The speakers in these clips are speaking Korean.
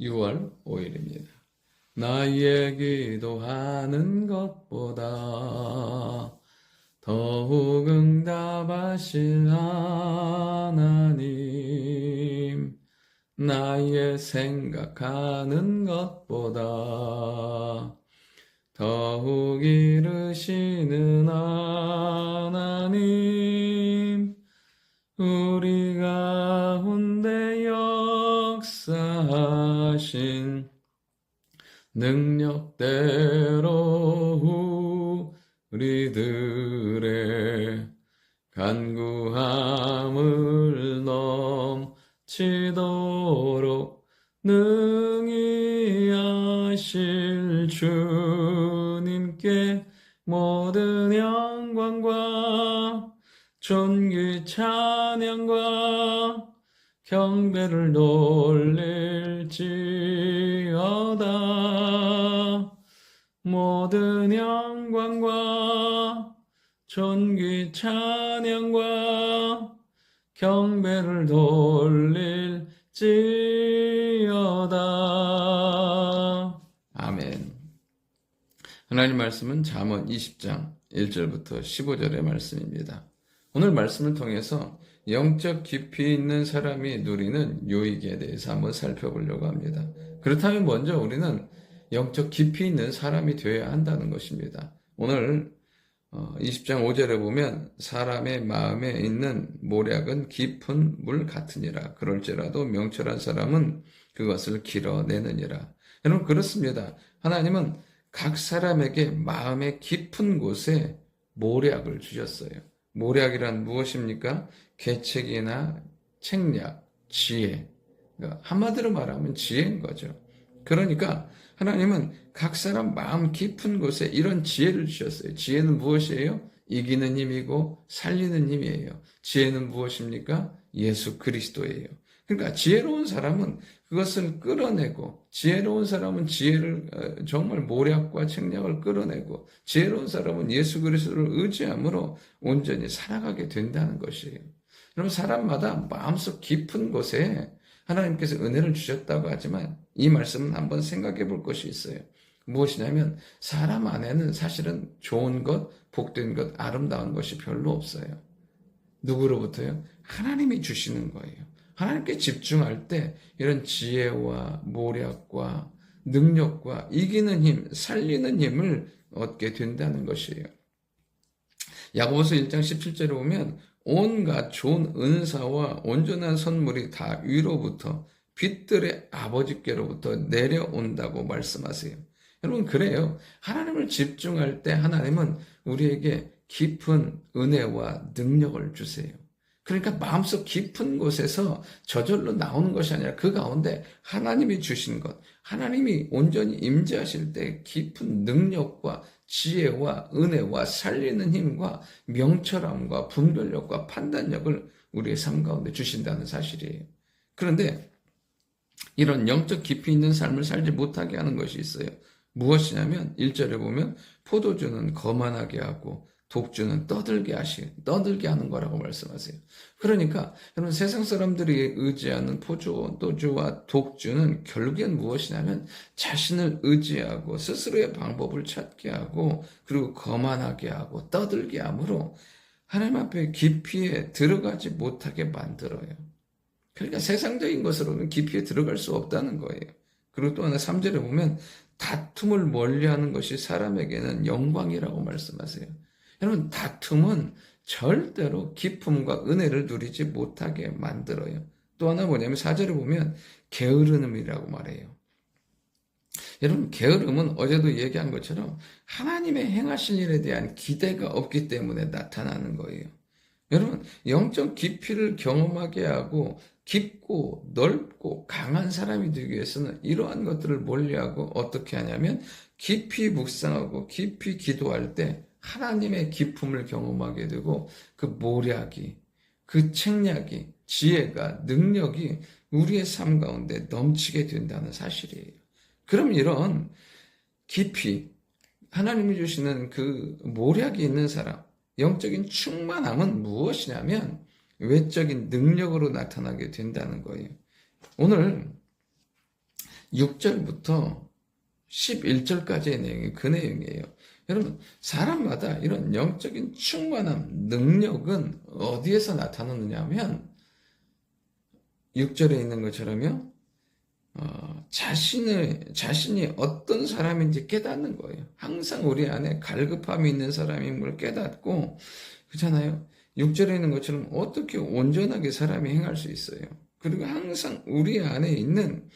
6월 5일입니다. 나의 기도하는 것보다 더욱 응답하실 하나님. 나의 생각하는 것보다 더욱 이르시는 하나님. 우리 가운데 역사하신 능력대로 우리들의 간구함을 넘치도록 능히 하실 경배를 돌릴지어다. 모든 영광과 존귀 찬양과 경배를 돌릴지어다. 아멘. 하나님 말씀은 잠언 20장 1절부터 15절의 말씀입니다. 오늘 말씀을 통해서 영적 깊이 있는 사람이 누리는 유익에 대해서 한번 살펴보려고 합니다. 그렇다면 먼저 우리는 영적 깊이 있는 사람이 되어야 한다는 것입니다. 오늘 20장 5절에 보면 사람의 마음에 있는 모략은 깊은 물 같으니라. 그럴지라도 명철한 사람은 그것을 길어내느니라. 여러분 그렇습니다. 하나님은 각 사람에게 마음의 깊은 곳에 모략을 주셨어요. 모략이란 무엇입니까? 계책이나 책략, 지혜. 그러니까 한마디로 말하면 지혜인 거죠. 그러니까 하나님은 각 사람 마음 깊은 곳에 이런 지혜를 주셨어요. 지혜는 무엇이에요? 이기는 힘이고 살리는 힘이에요. 지혜는 무엇입니까? 예수 그리스도예요. 그러니까 지혜로운 사람은 그것을 끌어내고 지혜로운 사람은 지혜를 정말 모략과 책략을 끌어내고 지혜로운 사람은 예수 그리스도를 의지함으로 온전히 살아가게 된다는 것이에요. 여러분 사람마다 마음속 깊은 곳에 하나님께서 은혜를 주셨다고 하지만 이 말씀은 한번 생각해 볼 것이 있어요. 무엇이냐면 사람 안에는 사실은 좋은 것, 복된 것, 아름다운 것이 별로 없어요. 누구로부터요? 하나님이 주시는 거예요. 하나님께 집중할 때 이런 지혜와 모략과 능력과 이기는 힘, 살리는 힘을 얻게 된다는 것이에요. 야고보서 1장 17절에 보면 온갖 좋은 은사와 온전한 선물이 다 위로부터 빛들의 아버지께로부터 내려온다고 말씀하세요. 여러분 그래요. 하나님을 집중할 때 하나님은 우리에게 깊은 은혜와 능력을 주세요. 그러니까 마음속 깊은 곳에서 저절로 나오는 것이 아니라 그 가운데 하나님이 주신 것, 하나님이 온전히 임재하실 때 깊은 능력과 지혜와 은혜와 살리는 힘과 명철함과 분별력과 판단력을 우리의 삶 가운데 주신다는 사실이에요. 그런데 이런 영적 깊이 있는 삶을 살지 못하게 하는 것이 있어요. 무엇이냐면 1절에 보면 포도주는 거만하게 하고 독주는 떠들게 하시, 떠들게 하는 거라고 말씀하세요. 그러니까, 여러분, 세상 사람들이 의지하는 포도주와 독주는 결국엔 무엇이냐면 자신을 의지하고 스스로의 방법을 찾게 하고 그리고 거만하게 하고 떠들게 함으로 하나님 앞에 깊이에 들어가지 못하게 만들어요. 그러니까 세상적인 것으로는 깊이에 들어갈 수 없다는 거예요. 그리고 또 하나 3절에 보면 다툼을 멀리하는 것이 사람에게는 영광이라고 말씀하세요. 여러분, 다툼은 절대로 기쁨과 은혜를 누리지 못하게 만들어요. 또 하나 뭐냐면 사절에 보면 게으름이라고 말해요. 여러분, 게으름은 어제도 얘기한 것처럼 하나님의 행하실 일에 대한 기대가 없기 때문에 나타나는 거예요. 여러분, 영적 깊이를 경험하게 하고 깊고 넓고 강한 사람이 되기 위해서는 이러한 것들을 멀리하고 어떻게 하냐면 깊이 묵상하고 깊이 기도할 때 하나님의 기품을 경험하게 되고 그 모략이, 그 책략이, 지혜가, 능력이 우리의 삶 가운데 넘치게 된다는 사실이에요. 그럼 이런 깊이, 하나님이 주시는 그 모략이 있는 사람, 영적인 충만함은 무엇이냐면 외적인 능력으로 나타나게 된다는 거예요. 오늘 6절부터 11절까지의 내용이 그 내용이에요. 여러분, 사람마다 이런 영적인 충만함, 능력은 어디에서 나타나느냐 하면 6절에 있는 것처럼요. 어, 자신을, 자신이 어떤 사람인지 깨닫는 거예요. 항상 우리 안에 갈급함이 있는 사람인 걸 깨닫고, 그렇잖아요. 6절에 있는 것처럼 어떻게 온전하게 사람이 행할 수 있어요. 그리고 항상 우리 안에 있는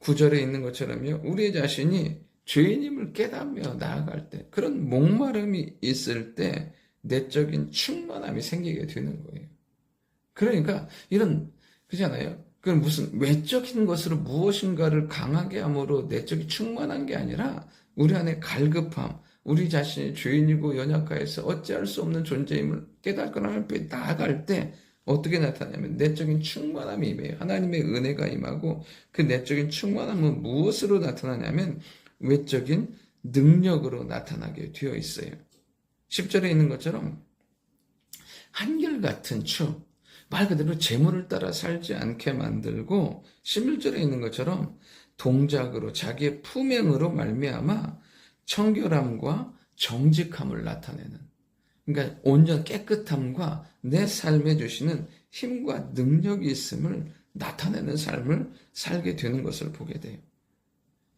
9절에 있는 것처럼요. 우리 자신이 죄인임을 깨닫며 나아갈 때, 그런 목마름이 있을 때, 내적인 충만함이 생기게 되는 거예요. 그러니까, 이런, 그잖아요. 그건 무슨 외적인 것으로 무엇인가를 강하게 함으로 내적이 충만한 게 아니라 우리 안에 갈급함, 우리 자신이 죄인이고 연약하여서 어찌할 수 없는 존재임을 깨닫고 하나님 앞에 나아갈 때 어떻게 나타나냐면 내적인 충만함이 임해요. 하나님의 은혜가 임하고 그 내적인 충만함은 무엇으로 나타나냐면 외적인 능력으로 나타나게 되어 있어요. 10절에 있는 것처럼 한결같은 추, 말 그대로 재물을 따라 살지 않게 만들고 11절에 있는 것처럼 동작으로 자기의 품행으로 말미암아 청결함과 정직함을 나타내는 그러니까 온전 깨끗함과 내 삶에 주시는 힘과 능력이 있음을 나타내는 삶을 살게 되는 것을 보게 돼요.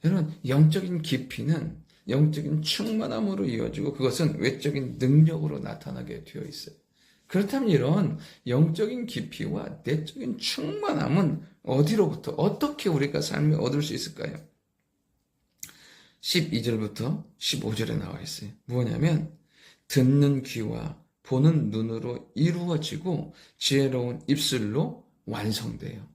여러분 영적인 깊이는 영적인 충만함으로 이어지고 그것은 외적인 능력으로 나타나게 되어 있어요. 그렇다면 이런 영적인 깊이와 내적인 충만함은 어디로부터 어떻게 우리가 삶에 얻을 수 있을까요? 12절부터 15절에 나와 있어요. 뭐냐면 듣는 귀와 보는 눈으로 이루어지고 지혜로운 입술로 완성돼요.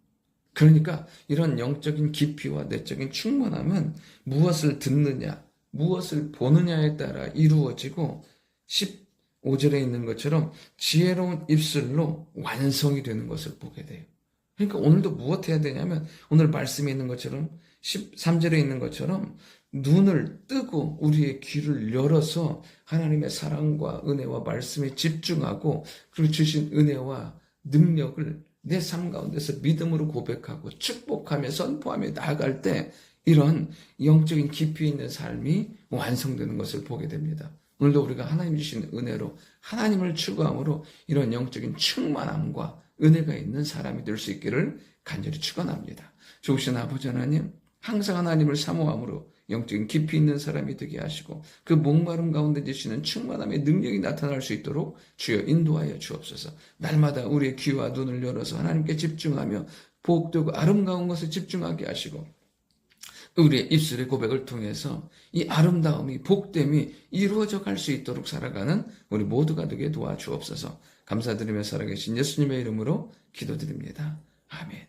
그러니까 이런 영적인 깊이와 내적인 충만함은 무엇을 듣느냐, 무엇을 보느냐에 따라 이루어지고 15절에 있는 것처럼 지혜로운 입술로 완성이 되는 것을 보게 돼요. 그러니까 오늘도 무엇 해야 되냐면 오늘 말씀에 있는 것처럼 13절에 있는 것처럼 눈을 뜨고 우리의 귀를 열어서 하나님의 사랑과 은혜와 말씀에 집중하고 그리고 주신 은혜와 능력을 내 삶 가운데서 믿음으로 고백하고 축복하며 선포하며 나아갈 때 이런 영적인 깊이 있는 삶이 완성되는 것을 보게 됩니다. 오늘도 우리가 하나님 주신 은혜로 하나님을 추구함으로 이런 영적인 충만함과 은혜가 있는 사람이 될 수 있기를 간절히 축원합니다. 좋으신 아버지 하나님, 항상 하나님을 사모함으로 영적인 깊이 있는 사람이 되게 하시고 그 목마름 가운데 주시는 충만함의 능력이 나타날 수 있도록 주여 인도하여 주옵소서. 날마다 우리의 귀와 눈을 열어서 하나님께 집중하며 복되고 아름다운 것에 집중하게 하시고 우리의 입술의 고백을 통해서 이 아름다움이 복됨이 이루어져 갈 수 있도록 살아가는 우리 모두가 되게 도와주옵소서. 감사드리며 살아계신 예수님의 이름으로 기도드립니다. 아멘.